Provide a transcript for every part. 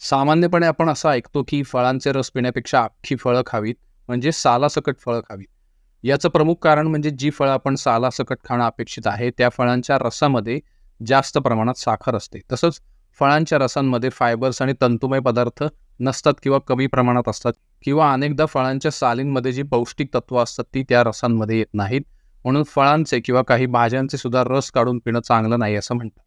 सामान्यपणे आपण असं ऐकतो की फळांचे रस पिण्यापेक्षा अख्खी फळं खावीत म्हणजे सालासकट फळं खावीत. याचं प्रमुख कारण म्हणजे जी फळं आपण सालासकट खाणं अपेक्षित आहे त्या फळांच्या रसामध्ये जास्त प्रमाणात साखर असते. तसंच फळांच्या रसांमध्ये फायबर्स आणि तंतुमय पदार्थ नसतात किंवा कमी प्रमाणात असतात किंवा अनेकदा फळांच्या सालींमध्ये जी पौष्टिक तत्व असतात ती त्या रसांमध्ये येत नाहीत. म्हणून फळांचे किंवा काही भाज्यांचे सुद्धा रस काढून पिणं चांगलं नाही असं म्हणतात.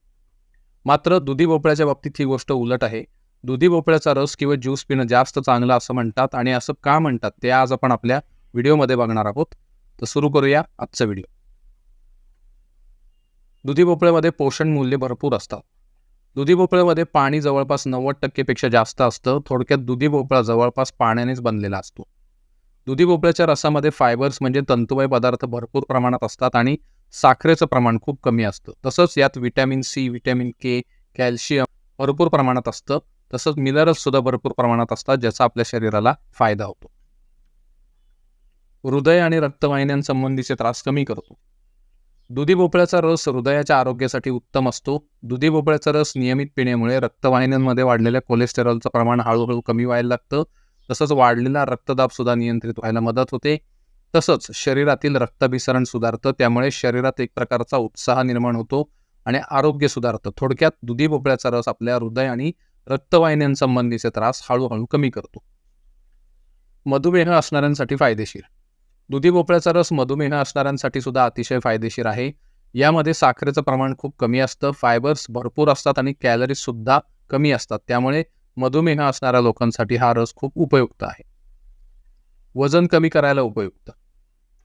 मात्र दुधी भोपळ्याच्या बाबतीत ही गोष्ट उलट आहे. दुधी भोपळ्याचा रस किंवा ज्यूस पिणं जास्त चांगलं असं म्हणतात आणि असं का म्हणतात ते आज आपण आपल्या व्हिडिओमध्ये बघणार आहोत. तर सुरू करूया आजचा व्हिडिओ. दुधी भोपळ्यामध्ये पोषण मूल्य भरपूर असतात. दुधी भोपळ्यामध्ये पाणी जवळपास नव्वद टक्केपेक्षा जास्त असतं. थोडक्यात दुधी भोपळा जवळपास पाण्यानेच बनलेला असतो. दुधी भोपळ्याच्या रसामध्ये फायबर्स म्हणजे तंतुमय पदार्थ भरपूर प्रमाणात असतात आणि साखरेचं प्रमाण खूप कमी असतं. तसंच यात vitamin C vitamin K calcium भरपूर प्रमाणात असतं. तसंच मिनरल्स सुद्धा भरपूर प्रमाणात असतात ज्याचा आपल्या शरीराला फायदा होतो. हृदय आणि रक्तवाहिन्यांसंबंधीचे त्रास कमी करतो. दुधी भोपळ्याचा रस हृदयाच्या आरोग्यासाठी उत्तम असतो. दुधी भोपळ्याचा रस नियमित पिण्यामुळे रक्तवाहिन्यांमध्ये वाढलेल्या कोलेस्टेरॉलचं प्रमाण हळूहळू कमी व्हायला लागतं. तसंच वाढलेला रक्तदाब सुद्धा नियंत्रित व्हायला मदत होते. तसंच शरीरातील रक्ताभिसरण सुधारतं त्यामुळे शरीरात एक प्रकारचा उत्साह निर्माण होतो आणि आरोग्य सुधारतं. थोडक्यात दुधी भोपळ्याचा रस आपल्या हृदय आणि रक्तवाहिन्यांसंबंधीचे त्रास हळूहळू कमी करतो. मधुमेह असणाऱ्यांसाठी फायदेशीर. दुधी भोपळ्याचा रस मधुमेह असणाऱ्यांसाठी सुद्धा अतिशय फायदेशीर आहे. यामध्ये साखरेचं प्रमाण खूप कमी असतं फायबर्स भरपूर असतात आणि कॅलरीज सुद्धा कमी असतात. त्यामुळे मधुमेह असणाऱ्या लोकांसाठी हा रस खूप उपयुक्त आहे. वजन कमी करायला उपयुक्त.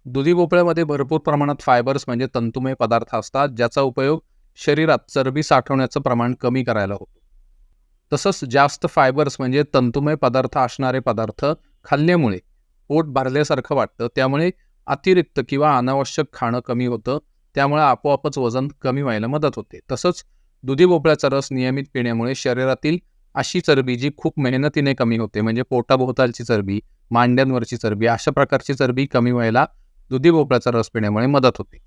दुधी भोपळ्यामध्ये भरपूर प्रमाणात फायबर्स म्हणजे तंतुमय पदार्थ असतात ज्याचा उपयोग शरीरात चरबी साठवण्याचं प्रमाण कमी करायला होतो. तसंच जास्त फायबर्स म्हणजे तंतुमय पदार्थ असणारे पदार्थ खाल्ल्यामुळे पोट भरल्यासारखं वाटतं. त्यामुळे अतिरिक्त किंवा अनावश्यक खाणं कमी होतं. त्यामुळे आपोआपच वजन कमी व्हायला मदत होते. तसंच दुधी भोपळ्याचा रस नियमित पिण्यामुळे शरीरातील अशी चरबी जी खूप मेहनतीने कमी होते म्हणजे पोटाभोवतालची चरबी मांड्यांवरची चरबी अशा प्रकारची चरबी कमी व्हायला दुधी भोपळ्याचा रस पिण्यामुळे मदत होते.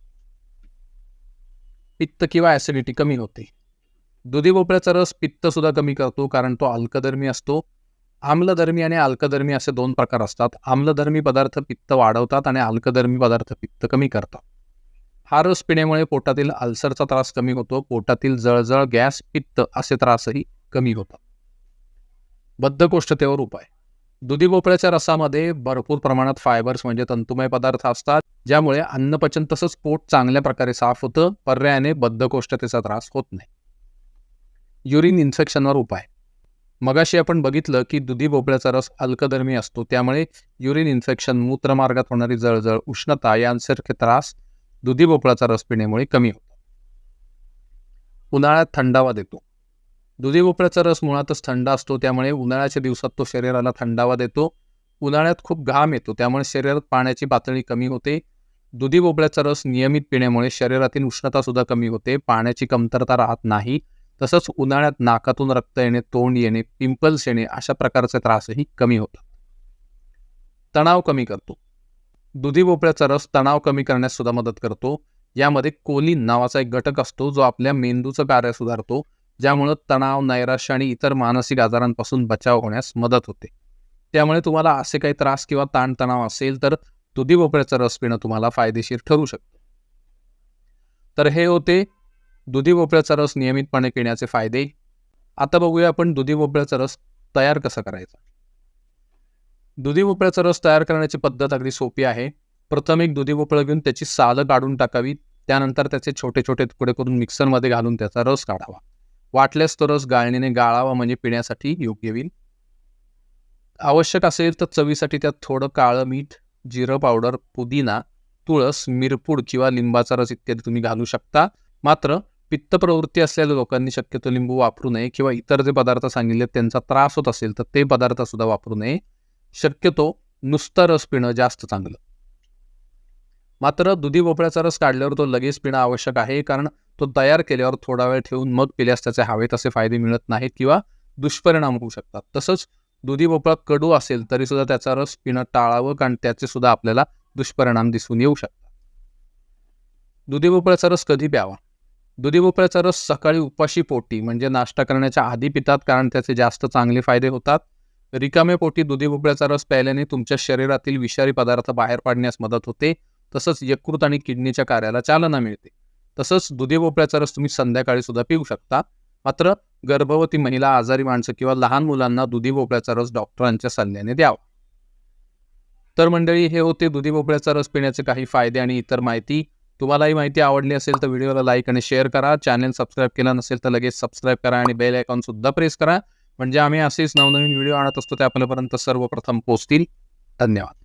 पित्त किंवा ॲसिडिटी कमी होते. दुधी भोपळ्याचा रस पित्त सुद्धा कमी करतो कारण तो अल्कधर्मी असतो. आम्लधर्मी आणि अल्कधर्मी असे दोन प्रकार असतात. आम्लधर्मी पदार्थ पित्त वाढवतात आणि अल्कधर्मी पदार्थ पित्त कमी करतात. हा रस पिण्यामुळे पोटातील अल्सरचा त्रास कमी होतो. पोटातील जळजळ गॅस पित्त असे त्रासही कमी होतात. बद्धकोष्ठतेवर उपाय. दुधी भोपळ्याच्या रसामध्ये भरपूर प्रमाणात फायबर्स म्हणजे तंतुमय पदार्थ असतात ज्यामुळे अन्नपचन तसंच पोट चांगल्या प्रकारे साफ होतं. पर्यायाने बद्धकोष्ठतेचा त्रास होत नाही. युरिन इन्फेक्शनवर उपाय. मगाशी आपण बघितलं की दुधी भोपळ्याचा रस अल्कधर्मी असतो. त्यामुळे युरिन इन्फेक्शन मूत्रमार्गात होणारी जळजळ उष्णता यांसारखे त्रास दुधी भोपळ्याचा रस पिण्यामुळे कमी होतो उन्हाळ्यात थंडावा देतो. दुधी भोपळ्याचा रस मुळातच थंड असतो त्यामुळे उन्हाळ्याच्या दिवसात तो शरीराला थंडावा देतो. उन्हाळ्यात खूप घाम येतो त्यामुळे शरीरात पाण्याची पातळी कमी होते. दुधी भोपळ्याचा रस नियमित पिण्यामुळे शरीरातील उष्णता सुद्धा कमी होते. पाण्याची कमतरता राहत नाही. तसंच उन्हाळ्यात नाकातून रक्त येणे तोंड येणे पिंपल्स येणे अशा प्रकारचे त्रासही कमी होतात. तणाव कमी करतो. दुधी भोपळ्याचा रस तणाव कमी करण्यास सुद्धा मदत करतो. यामध्ये कोलिन नावाचा एक घटक असतो जो आपल्या मेंदूचं कार्य सुधारतो ज्यामुळं तणाव नैराश्य आणि इतर मानसिक आजारांपासून बचाव होण्यास मदत होते. त्यामुळे तुम्हाला असे काही त्रास किंवा ताणतणाव असेल तर दुधी भोपळ्याचा रस पिणं तुम्हाला फायदेशीर ठरू शकतं. तर हे होते दुधी भोपळ्याचा रस नियमितपणे पिण्याचे फायदे. आता बघूया आपण दुधी भोपळ्याचा रस तयार कसा करायचा? दुधी भोपळ्याचा रस तयार करण्याची पद्धत अगदी सोपी आहे. प्रथम एक दुधी भोपळा घेऊन त्याची सालं काढून टाकावी. त्यानंतर त्याचे छोटे छोटे तुकडे करून मिक्सरमध्ये घालून त्याचा रस काढावा. वाटल्यास तो रस गाळणीने गाळावा म्हणजे पिण्यासाठी योग्य होईल. आवश्यक असेल तर चवीसाठी त्यात थोडं काळं मीठ जिरं पावडर पुदिना तुळस मिरपूड किंवा लिंबाचा रस इत्यादी तुम्ही घालू शकता. मात्र पित्त प्रवृत्ती असलेल्या लोकांनी शक्यतो लिंबू वापरू नये किंवा इतर जे पदार्थ सांगितले त्यांचा त्रास होत असेल तर ते पदार्थ सुद्धा वापरू नये. शक्यतो नुसता रस पिणं जास्त चांगलं. मात्र दुधी भोपळ्याचा रस काढल्यावर तो लगेच पिणं आवश्यक आहे कारण तो तयार केल्यावर थोडा वेळ ठेवून मग पिल्यास त्याचे हवे तसे फायदे मिळत नाहीत किंवा दुष्परिणाम होऊ शकतात. तसंच दुधी भोपळा कडू असेल तरी सुद्धा त्याचा रस पिणं टाळावं कारण त्याचे सुद्धा आपल्याला दुष्परिणाम दिसून येऊ शकतात. दुधी भोपळ्याचा रस कधी प्यावा? दुधी भोपळ्याचा रस सकाळी उपाशी पोटी म्हणजे नाश्ता करण्याच्या आधी पितात कारण त्याचे जास्त चांगले फायदे होतात. रिकामे पोटी दुधी भोपळ्याचा रस प्यायल्याने तुमच्या शरीरातील विषारी पदार्थ बाहेर पाडण्यास मदत होते. तसंच यकृत आणि किडनीच्या कार्याला चालना मिळते. तसंच दुधी भोपळ्याचा रस तुम्ही संध्याकाळी सुद्धा पिऊ शकता. मात्र गर्भवती महिला आजारी माणसं किंवा लहान मुलांना दुधी भोपळ्याचा रस डॉक्टरांच्या सल्ल्याने द्यावा. तर मंडळी हे होते दुधी भोपळ्याचा रस पिण्याचे काही फायदे आणि इतर माहिती. तुम्हाला ही माहिती आवडली असेल तर व्हिडिओला लाईक आणि शेअर करा. चॅनल सबस्क्राईब केला नसेल तर लगेच सबस्क्राईब करा आणि बेल आयकॉन सुद्धा प्रेस करा. म्हणजे आम्ही असेच नवनवीन व्हिडिओ आणत असतो ते आपल्यापर्यंत सर्वप्रथम पोहोचतील. धन्यवाद.